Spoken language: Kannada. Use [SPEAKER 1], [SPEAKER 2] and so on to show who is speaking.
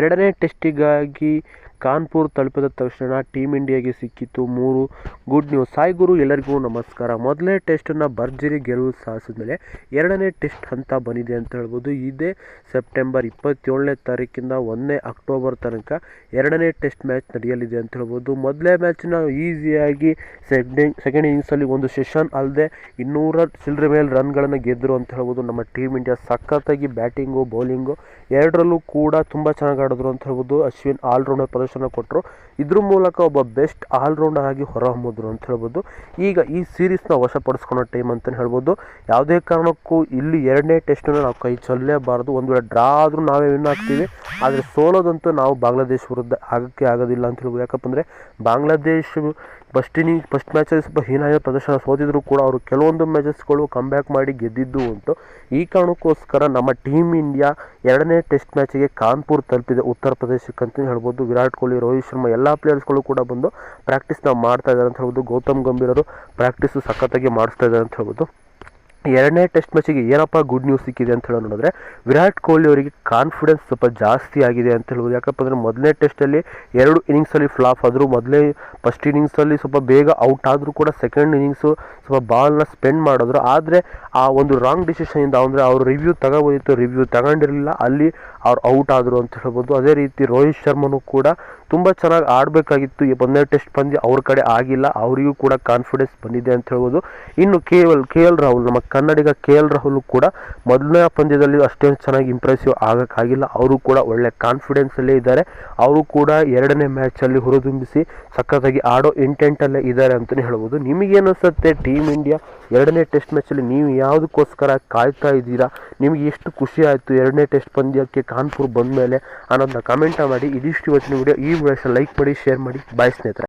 [SPEAKER 1] ಎರಡನೇ ಟೆಸ್ಟಿಗಾಗಿ ಕಾನ್ಪುರ್ ತಲುಪಿದ ತಕ್ಷಣ ಟೀಮ್ ಇಂಡಿಯಾಗೆ ಸಿಕ್ಕಿತ್ತು ಮೂರು. Good news. ಸಾಯಿ ಗುರು, ಎಲ್ಲರಿಗೂ ನಮಸ್ಕಾರ. ಮೊದಲನೇ ಟೆಸ್ಟನ್ನು ಭರ್ಜರಿ ಗೆಲುವು ಸಾಧಿಸಿದ ಮೇಲೆ ಎರಡನೇ ಟೆಸ್ಟ್ ಹಂತ ಬಂದಿದೆ ಅಂತ ಹೇಳ್ಬೋದು. ಇದೇ ಸೆಪ್ಟೆಂಬರ್ ಇಪ್ಪತ್ತೇಳನೇ ತಾರೀಕಿಂದ ಒಂದನೇ ಅಕ್ಟೋಬರ್ ತನಕ ಎರಡನೇ ಟೆಸ್ಟ್ ಮ್ಯಾಚ್ ನಡೆಯಲಿದೆ ಅಂತ ಹೇಳ್ಬೋದು. ಮೊದಲನೇ ಮ್ಯಾಚ್ನ ಈಸಿಯಾಗಿ ಸೆಕೆಂಡ್ ಸೆಕೆಂಡ್ ಇನ್ನಿಂಗ್ಸಲ್ಲಿ ಒಂದು ಸೆಷನ್ ಅಲ್ಲದೆ ಇನ್ನೂರ ಚಿಲ್ಲರೆ ಮೇಲೆ ರನ್ಗಳನ್ನು ಗೆದ್ದರು ಅಂತ ಹೇಳ್ಬೋದು. ನಮ್ಮ ಟೀಮ್ ಇಂಡಿಯಾ ಸಖತ್ತಾಗಿ ಬ್ಯಾಟಿಂಗು, ಬೌಲಿಂಗು ಎರಡರಲ್ಲೂ ಕೂಡ ತುಂಬ ಚೆನ್ನಾಗಿ ಆಡಿದ್ರು ಅಂತ ಹೇಳ್ಬೋದು. ಅಶ್ವಿನ್ ಆಲ್ರೌಂಡರ್ ಪ್ರದರ್ಶನ ಕೊಟ್ಟರು ಇದ್ರ ಮೂಲಕ ಒಬ್ಬ ಬೆಸ್ಟ್ ಆಲ್ರೌಂಡರ್ ಆಗಿ ಹೊರಹೊಮ್ಮಿದ್ರು ಅಂತ ಹೇಳ್ಬೋದು. ಈಗ ಈ ಸೀರೀಸ್ನ ವಶಪಡಿಸ್ಕೊಳೋ ಟೈಮ್ ಅಂತಲೇ ಹೇಳ್ಬೋದು. ಯಾವುದೇ ಕಾರಣಕ್ಕೂ ಇಲ್ಲಿ ಎರಡನೇ ಟೆಸ್ಟನ್ನು ನಾವು ಕೈ ಚೆಲ್ಲಲೇಬಾರ್ದು ಒಂದು ವೇಳೆ ಡ್ರಾ ಆದರೂ ನಾವೇ ವಿನ್ ಆಗ್ತೀವಿ. ಆದರೆ ಸೋಲೋದಂತೂ ನಾವು ಬಾಂಗ್ಲಾದೇಶ ವಿರುದ್ಧ ಆಗೋಕ್ಕೆ ಆಗೋದಿಲ್ಲ ಅಂತ ಹೇಳ್ಬೋದು. ಯಾಕಪ್ಪ ಅಂದರೆ ಬಾಂಗ್ಲಾದೇಶ ಫಸ್ಟ್ ಇನ್ನಿಂಗ್ ಫಸ್ಟ್ ಮ್ಯಾಚಲ್ಲಿ ಸ್ವಲ್ಪ ಹೀನಾಯ ಪ್ರದರ್ಶನ ಸೋತಿದ್ರು ಕೂಡ ಅವರು ಕೆಲವೊಂದು ಮ್ಯಾಚಸ್ಗಳು ಕಮ್ಬ್ಯಾಕ್ ಮಾಡಿ ಗೆದ್ದಿದ್ದು ಉಂಟು. ಈ ಕಾರಣಕ್ಕೋಸ್ಕರ ನಮ್ಮ ಟೀಮ್ ಇಂಡಿಯಾ ಎರಡನೇ ಟೆಸ್ಟ್ ಮ್ಯಾಚಿಗೆ ಕಾನ್ಪುರ್ ತಲುಪಿದೆ. ಉತ್ತರ ಪ್ರದೇಶಕ್ಕೆ ಅಂತಲೇ ಹೇಳ್ಬೋದು. ವಿರಾಟ್ ಕೊಹ್ಲಿ, ರೋಹಿತ್ ಶರ್ಮಾ ಎಲ್ಲ ಪ್ಲೇಯರ್ಸ್ಗಳು ಕೂಡ ಬಂದು ಪ್ರಾಕ್ಟೀಸ್ನ ಮಾಡ್ತಾ ಇದ್ದಾರೆ ಅಂತ ಹೇಳ್ಬೋದು. ಗೌತಮ್ ಗಂಭೀರರು ಪ್ರಾಕ್ಟೀಸು ಸಖತ್ತಾಗಿ ಮಾಡಿಸ್ತಾ ಇದ್ದಾರೆ ಅಂತ ಹೇಳ್ಬೋದು. ಎರಡನೇ ಟೆಸ್ಟ್ ಮ್ಯಾಚಿಗೆ ಏನಪ್ಪ ಗುಡ್ ನ್ಯೂಸ್ ಸಿಕ್ಕಿದೆ ಅಂತ ಹೇಳೋ ನೋಡಿದ್ರೆ, ವಿರಾಟ್ ಕೊಹ್ಲಿ ಅವರಿಗೆ ಕಾನ್ಫಿಡೆನ್ಸ್ ಸ್ವಲ್ಪ ಜಾಸ್ತಿ ಆಗಿದೆ ಅಂತ ಹೇಳ್ಬೋದು. ಯಾಕಪ್ಪ ಅಂದರೆ ಮೊದಲನೇ ಟೆಸ್ಟಲ್ಲಿ ಎರಡು ಇನ್ನಿಂಗ್ಸಲ್ಲಿ ಫ್ಲಾಪ್ ಆದರೂ, ಮೊದಲೇ ಫಸ್ಟ್ ಇನ್ನಿಂಗ್ಸಲ್ಲಿ ಸ್ವಲ್ಪ ಬೇಗ ಔಟ್ ಆದರೂ ಕೂಡ ಸೆಕೆಂಡ್ ಇನ್ನಿಂಗ್ಸು ಸ್ವಲ್ಪ ಬಾಲ್ನ ಸ್ಪೆಂಡ್ ಮಾಡಿದ್ರು. ಆದರೆ ಆ ಒಂದು ರಾಂಗ್ ಡಿಸಿಷನಿಂದ ಅಂದರೆ ಅವರು ರಿವ್ಯೂ ತಗೋಬೋದಿತ್ತು ರಿವ್ಯೂ ತಗೊಂಡಿರಲಿಲ್ಲ. ಅಲ್ಲಿ ಅವ್ರು ಔಟ್ ಆದರು ಅಂತ ಹೇಳ್ಬೋದು. ಅದೇ ರೀತಿ ರೋಹಿತ್ ಶರ್ಮನೂ ಕೂಡ ತುಂಬ ಚೆನ್ನಾಗಿ ಆಡಬೇಕಾಗಿತ್ತು. ಈ ಒಂದನೇ ಟೆಸ್ಟ್ ಪಂದ್ಯ ಅವ್ರ ಕಡೆ ಆಗಿಲ್ಲ. ಅವರಿಗೂ ಕೂಡ ಕಾನ್ಫಿಡೆನ್ಸ್ ಬಂದಿದೆ ಅಂತ ಹೇಳ್ಬೋದು. ಇನ್ನು K L K L Rahul, ನಮ್ಮ ಕನ್ನಡಿಗ ಕೆ ಎಲ್ ರಾಹುಲ್ ಕೂಡ ಮೊದಲನೇ ಪಂದ್ಯದಲ್ಲಿ ಅಷ್ಟೊಂದು ಚೆನ್ನಾಗಿ ಇಂಪ್ರೆಸಿವ್ ಆಗೋಕ್ಕಾಗಿಲ್ಲ. ಅವರು ಕೂಡ ಒಳ್ಳೆ ಕಾನ್ಫಿಡೆನ್ಸಲ್ಲೇ ಇದ್ದಾರೆ. ಅವರು ಕೂಡ ಎರಡನೇ ಮ್ಯಾಚಲ್ಲಿ ಹುರಿದುಂಬಿಸಿ ಸಖತ್ತಾಗಿ ಆಡೋ ಇಂಟೆಂಟಲ್ಲೇ ಇದ್ದಾರೆ ಅಂತಲೇ ಹೇಳ್ಬೋದು. ನಿಮಗೇನಿಸುತ್ತೆ ಟೀಮ್ ಇಂಡಿಯಾ ಎರಡನೇ ಟೆಸ್ಟ್ ಮ್ಯಾಚಲ್ಲಿ ನೀವು ಯಾವುದಕ್ಕೋಸ್ಕರ ಕಾಯ್ತಾ ಇದ್ದೀರಾ? ನಿಮಗೆ ಎಷ್ಟು ಖುಷಿ ಆಯಿತು ಎರಡನೇ ಟೆಸ್ಟ್ ಪಂದ್ಯಕ್ಕೆ ಕಾನ್ಪುರ್ ಬಂದ ಮೇಲೆ ಅನ್ನೋದನ್ನ ಕಮೆಂಟ ಮಾಡಿ. ಇದಿಷ್ಟು ಇವತ್ತಿನ ವಿಡಿಯೋ ಈ ವಿಡಿಯೋ ಲೈಕ್ ಮಾಡಿ ಶೇರ್ ಮಾಡಿ. ಬಾಯ್ ಸ್ನೇಹಿತರೆ.